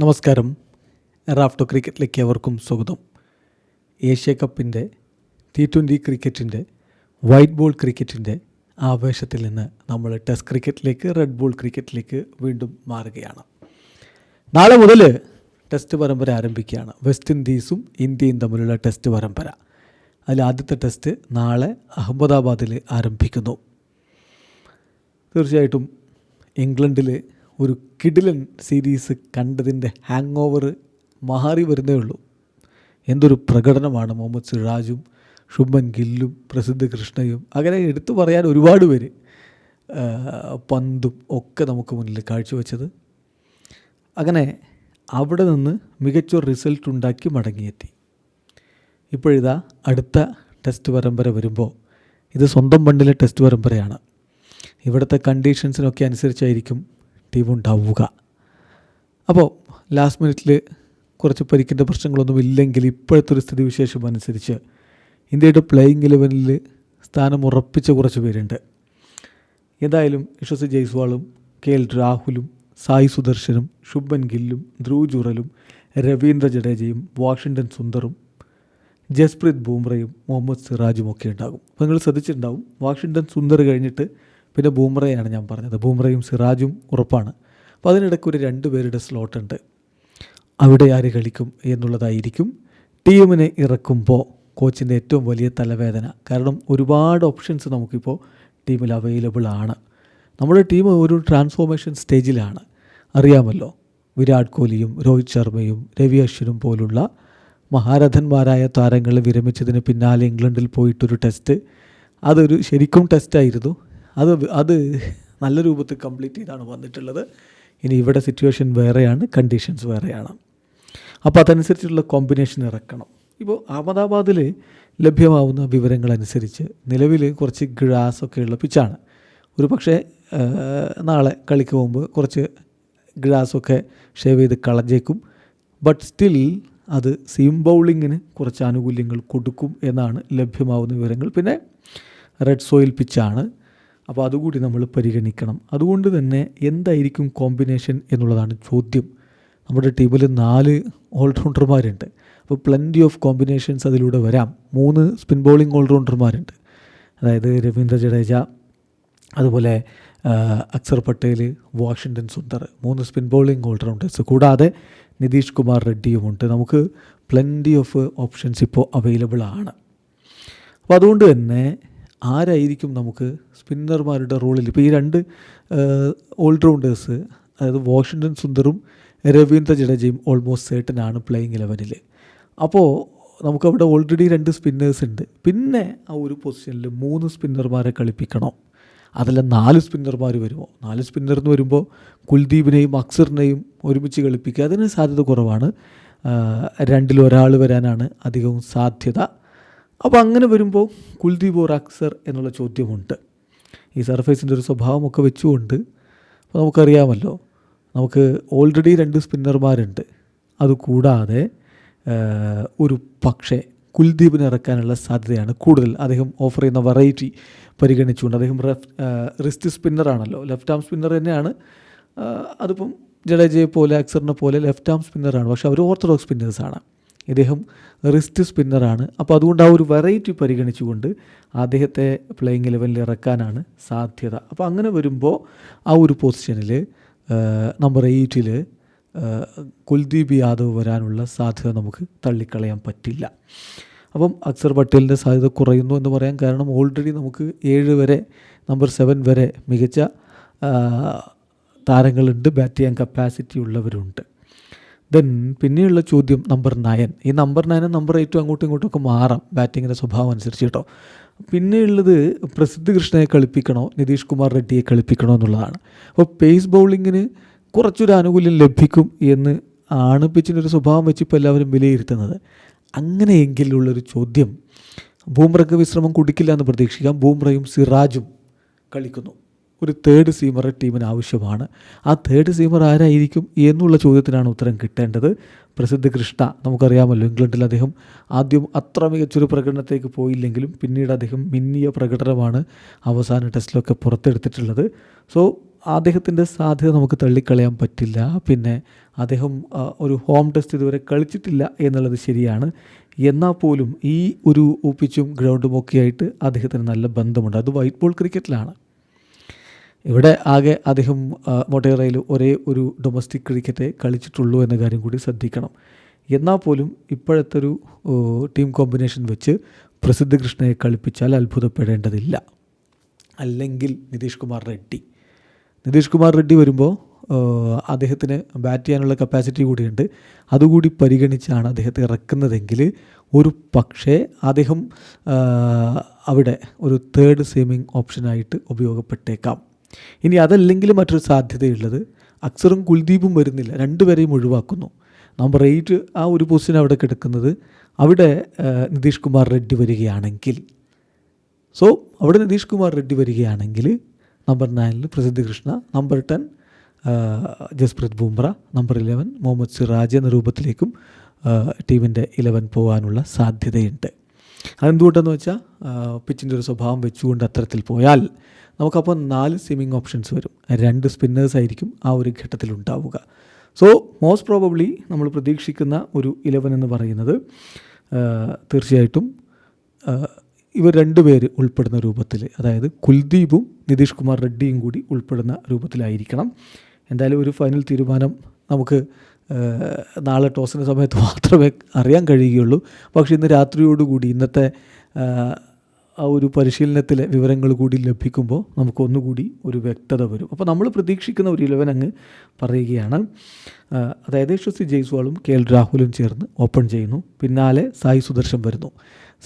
നമസ്കാരം. റാഫ്റ്റോ ക്രിക്കറ്റിലേക്ക് അവർക്കും സ്വാഗതം. ഏഷ്യ കപ്പിന്റെ ടി ട്വന്റി ക്രിക്കറ്റിന്റെ വൈറ്റ് ബോൾ ക്രിക്കറ്റിന്റെ ആവേശത്തിൽ നിന്ന് നമ്മൾ ടെസ്റ്റ് ക്രിക്കറ്റിലേക്ക് റെഡ് ബോൾ ക്രിക്കറ്റിലേക്ക് വീണ്ടും മാറുകയാണ്. നാളെ മുതൽ ടെസ്റ്റ് പരമ്പര ആരംഭിക്കുകയാണ്. വെസ്റ്റ് ഇൻഡീസും ഇന്ത്യയും തമ്മിലുള്ള ടെസ്റ്റ് പരമ്പര. അതിൽ ആദ്യത്തെ ടെസ്റ്റ് നാളെ അഹമ്മദാബാദിൽ ആരംഭിക്കുന്നു. തീർച്ചയായിട്ടും ഇംഗ്ലണ്ടിൽ ഒരു കിഡിലൻ സീരീസ് കണ്ടതിന്റെ ഹാങ് ഓവർ മാറി വരുന്നേ ഉള്ളൂ. എന്തൊരു പ്രകടനമാണ് മുഹമ്മദ് സിറാജും ശുഭൻ ഗില്ലും പ്രസിദ്ധ കൃഷ്ണയും. അങ്ങനെ എടുത്തു പറയാൻ ഒരുപാട് പേര് പന്തും ഒക്കെ നമുക്ക് മുന്നിൽ കാഴ്ചവെച്ചത്. അങ്ങനെ അവിടെ നിന്ന് മികച്ചൊരു റിസൾട്ട് ഉണ്ടാക്കി മടങ്ങിയെത്തി. ഇപ്പോഴിതാ അടുത്ത ടെസ്റ്റ് പരമ്പര വരുമ്പോൾ ഇത് സ്വന്തം മണ്ണിലെ ടെസ്റ്റ് പരമ്പരയാണ്. ഇവിടുത്തെ കണ്ടീഷൻസിനൊക്കെ അനുസരിച്ചായിരിക്കും ടീം ഉണ്ടാവുക. അപ്പോൾ ലാസ്റ്റ് മിനിറ്റിൽ കുറച്ച് പരിക്കിന്റെ പ്രശ്നങ്ങളൊന്നും ഇല്ലെങ്കിൽ ഇപ്പോഴത്തെ ഒരു സ്ഥിതിവിശേഷം അനുസരിച്ച് ഇന്ത്യയുടെ പ്ലേയിങ് ഇലവനിൽ സ്ഥാനം ഉറപ്പിച്ച കുറച്ച് പേരുണ്ട്. ഏതായാലും യശസ്വി ജയ്സ്വാളും കെ എൽ രാഹുലും സായി സുദർശനും ശുഭൻ ഗില്ലും ധ്രുവ് ജുറലും രവീന്ദ്ര ജഡേജയും വാഷിങ്ടൺ സുന്ദറും ജസ്പ്രീത് ബൂംറയും മുഹമ്മദ് സിറാജും ഒക്കെ ഉണ്ടാകും. അപ്പോൾ നിങ്ങൾ ശ്രദ്ധിച്ചിട്ടുണ്ടാവും വാഷിങ്ടൺ സുന്ദർ കഴിഞ്ഞിട്ട് പിന്നെ ബൂംറയാണ് ഞാൻ പറഞ്ഞത്. ബൂംറയും സിറാജും ഉറപ്പാണ്. അപ്പോൾ അതിനിടയ്ക്ക് ഒരു രണ്ട് പേരുടെ സ്ലോട്ട് ഉണ്ട് അവിടെ ആര് കളിക്കും എന്നുള്ളതായിരിക്കും. ടീമിനെ ഇറക്കുമ്പോൾ കോച്ചിന്റെ ഏറ്റവും വലിയ തലവേദന. കാരണം ഒരുപാട് ഓപ്ഷൻസ് നമുക്കിപ്പോൾ ടീമിൽ അവൈലബിൾ ആണ്. നമ്മുടെ ടീം ഒരു ട്രാൻസ്ഫോർമേഷൻ സ്റ്റേജിലാണ് അറിയാമല്ലോ വിരാട് കോഹ്ലിയും രോഹിത് ശർമ്മയും രവി അശ്വിനും പോലുള്ള മഹാരഥന്മാരായ താരങ്ങൾ വിരമിച്ചതിന് പിന്നാലെ ഇംഗ്ലണ്ടിൽ പോയിട്ടൊരു ടെസ്റ്റ് അതൊരു ശരിക്കും ടെസ്റ്റായിരുന്നു അത് അത് നല്ല രൂപത്തിൽ കംപ്ലീറ്റ് ചെയ്താണ് വന്നിട്ടുള്ളത്. ഇനി ഇവിടെ സിറ്റുവേഷൻ വേറെയാണ് കണ്ടീഷൻസ് വേറെയാണ്. അപ്പോൾ അതനുസരിച്ചുള്ള കോമ്പിനേഷൻ ഇറക്കണം. ഇപ്പോൾ അഹമ്മദാബാദിൽ ലഭ്യമാവുന്ന വിവരങ്ങളനുസരിച്ച് നിലവിൽ കുറച്ച് ഗ്രാസ് ഉള്ള പിച്ചാണ് ഒരു പക്ഷേ നാളെ കളിക്ക് മുമ്പ് കുറച്ച് ഗ്രാസൊക്കെ ഷേവ് ചെയ്ത് കളഞ്ഞേക്കും. ബട്ട് സ്റ്റിൽ അത് സീം ബൗളിങ്ങിന് കുറച്ച് ആനുകൂല്യങ്ങൾ കൊടുക്കും എന്നാണ് ലഭ്യമാവുന്ന വിവരങ്ങൾ. പിന്നെ റെഡ് സോയിൽ പിച്ചാണ് അപ്പോൾ അതുകൂടി നമ്മൾ പരിഗണിക്കണം. അതുകൊണ്ട് തന്നെ എന്തായിരിക്കും കോമ്പിനേഷൻ എന്നുള്ളതാണ് ചോദ്യം. നമ്മുടെ ടീമിൽ നാല് ഓൾറൗണ്ടർമാരുണ്ട് അപ്പോൾ പ്ലന്റി ഓഫ് കോമ്പിനേഷൻസ് അതിലൂടെ വരാം. മൂന്ന് സ്പിൻ ബോളിംഗ് ഓൾറൗണ്ടർമാരുണ്ട് അതായത് രവീന്ദ്ര ജഡേജ അതുപോലെ അക്സർ പട്ടേൽ വാഷിങ്ടൺ സുന്ദർ മൂന്ന് സ്പിൻ ബോളിംഗ് ഓൾറൗണ്ടേഴ്സ് കൂടാതെ നിതീഷ് കുമാർ റെഡ്ഡിയുമുണ്ട്. നമുക്ക് പ്ലന്റി ഓഫ് ഓപ്ഷൻസ് ഇപ്പോൾ അവൈലബിൾ ആണ്. അപ്പോൾ അതുകൊണ്ട് തന്നെ ആരായിരിക്കും നമുക്ക് സ്പിന്നർമാരുടെ റോളിൽ? ഇപ്പോൾ ഈ രണ്ട് ഓൾറൗണ്ടേഴ്സ് അതായത് വാഷിങ്ടൺ സുന്ദറും രവീന്ദ്ര ജഡേജയും ഓൾമോസ്റ്റ് സേട്ടൻ ആണ് പ്ലേയിങ് ഇലവനിൽ അപ്പോൾ നമുക്കവിടെ ഓൾറെഡി രണ്ട് സ്പിന്നേഴ്സ് ഉണ്ട്. പിന്നെ ആ ഒരു പൊസിഷനിൽ മൂന്ന് സ്പിന്നർമാരെ കളിപ്പിക്കണോ. അതല്ല നാല് സ്പിന്നർമാർ വരുമോ? നാല് സ്പിന്നർ എന്ന് വരുമ്പോൾ കുൽദീപിനെയും അക്സറിനെയും ഒരുമിച്ച് കളിപ്പിക്കുക. അതിന് സാധ്യത കുറവാണ്. രണ്ടിൽ ഒരാൾ വരാനാണ് അധികവും സാധ്യത. അപ്പോൾ അങ്ങനെ വരുമ്പോൾ കുൽദീപ് ഓർ അക്സർ എന്നുള്ള ചോദ്യമുണ്ട്. ഈ സർഫേസിന്റെ ഒരു സ്വഭാവമൊക്കെ വെച്ചുകൊണ്ട് അപ്പോൾ നമുക്കറിയാമല്ലോ നമുക്ക് ഓൾറെഡി രണ്ട് സ്പിന്നർമാരുണ്ട് അതുകൂടാതെ ഒരു പക്ഷേ കുൽദീപിന് ഇറക്കാനുള്ള സാധ്യതയാണ് കൂടുതൽ. അദ്ദേഹം ഓഫർ ചെയ്യുന്ന വെറൈറ്റി പരിഗണിച്ചുകൊണ്ട് അദ്ദേഹം റെഫ് റിസ്റ്റ് സ്പിന്നറാണല്ലോ ലെഫ്റ്റ് ആം സ്പിന്നർ തന്നെയാണ്. അതിപ്പം ജഡേജയെ പോലെ അക്സറിനെ പോലെ ലെഫ്റ്റ് ആം സ്പിന്നറാണ് പക്ഷേ അവർ ഓർത്തഡോക്സ് സ്പിന്നേഴ്സാണ് ഇദ്ദേഹം റിസ്റ്റ് സ്പിന്നറാണ്. അപ്പോൾ അതുകൊണ്ട് ആ ഒരു വെറൈറ്റി പരിഗണിച്ചുകൊണ്ട് അദ്ദേഹത്തെ പ്ലേയിങ് ലെവലിൽ ഇറക്കാനാണ് സാധ്യത. അപ്പോൾ അങ്ങനെ വരുമ്പോൾ ആ ഒരു പൊസിഷനിൽ നമ്പർ എയ്റ്റിൽ കുൽദീപ് യാദവ് വരാനുള്ള സാധ്യത നമുക്ക് തള്ളിക്കളയാൻ പറ്റില്ല. അപ്പം അക്സർ പട്ടേലിന്റെ സാധ്യത കുറയുന്നു എന്ന് പറയാൻ കാരണം ഓൾറെഡി നമുക്ക് ഏഴ് വരെ നമ്പർ സെവൻ വരെ മികച്ച താരങ്ങളുണ്ട്. ബാറ്റ് ചെയ്യാൻ കപ്പാസിറ്റി ഉള്ളവരുണ്ട്. ദെൻ പിന്നെയുള്ള ചോദ്യം നമ്പർ നയൻ ഈ നമ്പർ നയനും നമ്പർ എയ്റ്റും അങ്ങോട്ടും ഇങ്ങോട്ടും ഒക്കെ മാറാം ബാറ്റിങ്ങിന്റെ സ്വഭാവം അനുസരിച്ച് കേട്ടോ. പിന്നെയുള്ളത് പ്രസിദ്ധ കൃഷ്ണയെ കളിപ്പിക്കണോ നിതീഷ് കുമാർ റെഡ്ഡിയെ കളിപ്പിക്കണോ എന്നുള്ളതാണ്. അപ്പോൾ പേസ് ബൗളിങ്ങിന് കുറച്ചൊരു ആനുകൂല്യം ലഭിക്കും എന്ന് ആണ് പിച്ചിന്റെ ഒരു സ്വഭാവം വെച്ച് ഇപ്പോൾ എല്ലാവരും വിലയിരുത്തുന്നത്. അങ്ങനെയെങ്കിലുള്ളൊരു ചോദ്യം ബൂംറയ്ക്ക് വിശ്രമം കുടിക്കില്ല എന്ന് പ്രതീക്ഷിക്കാം. ബൂംറയും സിറാജും കളിക്കുന്നു. ഒരു തേർഡ് സീമറെ ടീമിന് ആവശ്യമാണ്. ആ തേർഡ് സീമർ ആരായിരിക്കും എന്നുള്ള ചോദ്യത്തിനാണ് ഉത്തരം കിട്ടേണ്ടത്. പ്രസിദ്ധ കൃഷ്ണ നമുക്കറിയാമല്ലോ ഇംഗ്ലണ്ടിൽ അദ്ദേഹം ആദ്യം അത്ര മികച്ചൊരു പ്രകടനത്തേക്ക് പോയില്ലെങ്കിലും പിന്നീട് അദ്ദേഹം മിന്നിയ പ്രകടനമാണ് അവസാന ടെസ്റ്റിലൊക്കെ പുറത്തെടുത്തിട്ടുള്ളത്. സോ അദ്ദേഹത്തിന്റെ സാധ്യത നമുക്ക് തള്ളിക്കളയാൻ പറ്റില്ല. പിന്നെ അദ്ദേഹം ഒരു ഹോം ടെസ്റ്റ് ഇതുവരെ കളിച്ചിട്ടില്ല എന്നുള്ളത് ശരിയാണ്. എന്നാൽ പോലും ഈ ഒരു പിച്ചും ഗ്രൗണ്ടും ഒക്കെ ആയിട്ട് അദ്ദേഹത്തിന് നല്ല ബന്ധമുണ്ട്. അത് വൈറ്റ് ബോൾ ക്രിക്കറ്റിലാണ് ഇവിടെ ആകെ അദ്ദേഹം മൊട്ടേറയിൽ ഒരേ ഒരു ഡൊമസ്റ്റിക് ക്രിക്കറ്റ് കളിച്ചിട്ടുള്ളൂ എന്ന കാര്യം കൂടി ശ്രദ്ധിക്കണം. എന്നാൽ പോലും ഇപ്പോഴത്തെ ഒരു ടീം കോമ്പിനേഷൻ വെച്ച് പ്രസിദ്ധ കൃഷ്ണയെ കളിപ്പിച്ചാൽ അത്ഭുതപ്പെടേണ്ടതില്ല. അല്ലെങ്കിൽ നിതീഷ് കുമാർ റെഡ്ഡി. നിതീഷ് കുമാർ റെഡ്ഡി വരുമ്പോൾ അദ്ദേഹത്തിന് ബാറ്റ് ചെയ്യാനുള്ള കപ്പാസിറ്റി കൂടിയുണ്ട്. അതുകൂടി പരിഗണിച്ചാണ് അദ്ദേഹത്തെ ഇറക്കുന്നതെങ്കിൽ ഒരു പക്ഷേ അദ്ദേഹം അവിടെ ഒരു തേർഡ് സീമിംഗ് ഓപ്ഷനായിട്ട് ഉപയോഗപ്പെട്ടേക്കാം. ഇനി അതല്ലെങ്കിൽ മറ്റൊരു സാധ്യതയുള്ളത് അക്സറും കുൽദീപും വരുന്നില്ല. രണ്ടുപേരെയും ഒഴിവാക്കുന്നു. നമ്പർ എയ്റ്റ് ആ ഒരു പൊസിഷൻ അവിടെ കിടക്കുന്നത് അവിടെ നിതീഷ് കുമാർ റെഡ്ഡി വരികയാണെങ്കിൽ. സോ അവിടെ നിതീഷ് കുമാർ റെഡ്ഡി വരികയാണെങ്കിൽ number നയനിൽ Prasidh Krishna number ten Jasprit Bumrah number eleven Mohammed Siraj എന്ന രൂപത്തിലേക്കും ടീമിന്റെ ഇലവൻ പോകാനുള്ള സാധ്യതയുണ്ട്. അതെന്തുകൊണ്ടെന്ന് വെച്ചാൽ പിച്ചിന്റെ ഒരു സ്വഭാവം വെച്ചുകൊണ്ട് അത്തരത്തിൽ പോയാൽ നമുക്കപ്പോൾ നാല് സ്വിമ്മിങ് ഓപ്ഷൻസ് വരും. രണ്ട് സ്പിന്നേഴ്സ് ആയിരിക്കും ആ ഒരു ഘട്ടത്തിൽ ഉണ്ടാവുക. സോ മോസ്റ്റ് പ്രോബബ്ലി നമ്മൾ പ്രതീക്ഷിക്കുന്ന ഒരു ഇലവൻ എന്ന് പറയുന്നത് തീർച്ചയായിട്ടും ഇവർ രണ്ടുപേര് ഉൾപ്പെടുന്ന രൂപത്തിൽ അതായത് കുൽദീപും നിതീഷ് കുമാർ റെഡ്ഡിയും കൂടി ഉൾപ്പെടുന്ന രൂപത്തിലായിരിക്കണം. എന്തായാലും ഒരു ഫൈനൽ തീരുമാനം നമുക്ക് നാളെ ടോസിന്റെ സമയത്ത് മാത്രമേ അറിയാൻ കഴിയുകയുള്ളൂ. പക്ഷേ ഇന്ന് രാത്രിയോടുകൂടി ഇന്നത്തെ ആ, ഒരു പരിശീലനത്തിലെ വിവരങ്ങൾ കൂടി ലഭിക്കുമ്പോൾ നമുക്ക് ഒന്നുകൂടി ഒരു വ്യക്തത വരും. അപ്പോൾ നമ്മൾ പ്രതീക്ഷിക്കുന്ന ഒരു ഇലവൻ അങ്ങ് പറയുകയാണ്. അതായത് യശസ്വി ജയ്സ്വാളും കെ എൽ രാഹുലും ചേർന്ന് ഓപ്പൺ ചെയ്യുന്നു. പിന്നാലെ സായി സുദർശൻ വരുന്നു.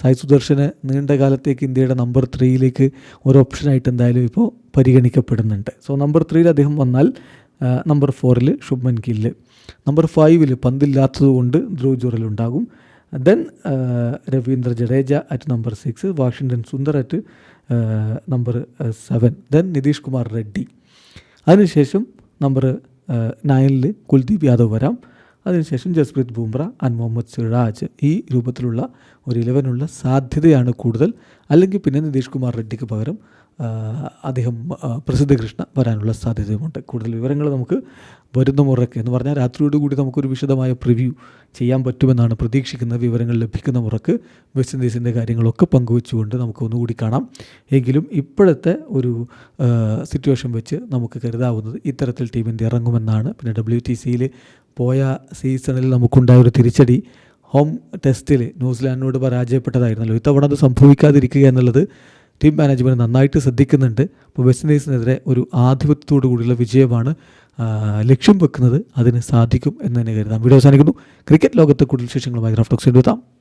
സായി സുദർശന് നീണ്ട കാലത്തേക്ക് ഇന്ത്യയുടെ നമ്പർ ത്രീയിലേക്ക് ഒരു ഓപ്ഷനായിട്ട് എന്തായാലും ഇപ്പോൾ പരിഗണിക്കപ്പെടുന്നുണ്ട്. സോ നമ്പർ ത്രീയിൽ അദ്ദേഹം വന്നാൽ നമ്പർ ഫോറിൽ ശുഭ്മൻ ഗില്ല്. നമ്പർ ഫൈവിൽ പന്തില്ലാത്തത് കൊണ്ട് ധ്രുവ് ജുറൽ ഉണ്ടാകും. Then Ravindra Jadeja at number six Washington Sundar at number seven then Nitish Kumar Reddy. അതിനുശേഷം നമ്പർ നയനിൽ കുൽദീപ് യാദവ് വരാം. അതിനുശേഷം ജസ്പ്രീത് ബുംറ ആൻഡ് മുഹമ്മദ് സിറാജ് ഈ രൂപത്തിലുള്ള ഒരു ഇലവനുള്ള സാധ്യതയാണ് കൂടുതൽ. അല്ലെങ്കിൽ പിന്നെ നിതീഷ് കുമാർ റെഡ്ഡിക്ക് പകരം അദ്ദേഹം പ്രസിദ്ധ കൃഷ്ണ വരാനുള്ള സാധ്യതയുമുണ്ട്. കൂടുതൽ വിവരങ്ങൾ നമുക്ക് വരുന്ന മുറയ്ക്ക് എന്ന് പറഞ്ഞാൽ രാത്രിയോടുകൂടി നമുക്കൊരു വിശദമായ പ്രിവ്യൂ ചെയ്യാൻ പറ്റുമെന്നാണ് പ്രതീക്ഷിക്കുന്ന വിവരങ്ങൾ ലഭിക്കുന്ന മുറക്ക് വെസ്റ്റ് ഇൻഡീസിന്റെ കാര്യങ്ങളൊക്കെ പങ്കുവെച്ചുകൊണ്ട് നമുക്ക് ഒന്നുകൂടി കാണാം. എങ്കിലും ഇപ്പോഴത്തെ ഒരു സിറ്റുവേഷൻ വെച്ച് നമുക്ക് കരുതാവുന്നത് ഇത്തരത്തിൽ ടീം ഇന്ത്യ ഇറങ്ങുമെന്നാണ്. പിന്നെ ഡബ്ല്യു ടി സിയിൽ പോയ സീസണിൽ നമുക്കുണ്ടായ ഒരു തിരിച്ചടി ഹോം ടെസ്റ്റിൽ ന്യൂസിലാൻഡിനോട് പരാജയപ്പെട്ടതായിരുന്നല്ലോ. ഇത്തവണ അത് സംഭവിക്കാതിരിക്കുക എന്നുള്ളത് ടീം മാനേജ്മെന്റ് നന്നായിട്ട് ശ്രദ്ധിക്കുന്നുണ്ട്. അപ്പോൾ വെസ്റ്റ് ഇൻഡീസിനെതിരെ ഒരു ആധിപത്യത്തോടു കൂടിയുള്ള വിജയമാണ് ലക്ഷ്യം വെക്കുന്നത് അതിന് സാധിക്കും എന്ന് തന്നെ കരുതാം. വീഡിയോ അവസാനിക്കുന്നു. ക്രിക്കറ്റ് ലോകത്തെ കൂടുതൽ വിശേഷങ്ങളുമായി ഗ്രാഫ്റ്റോക്സ് എത്താം.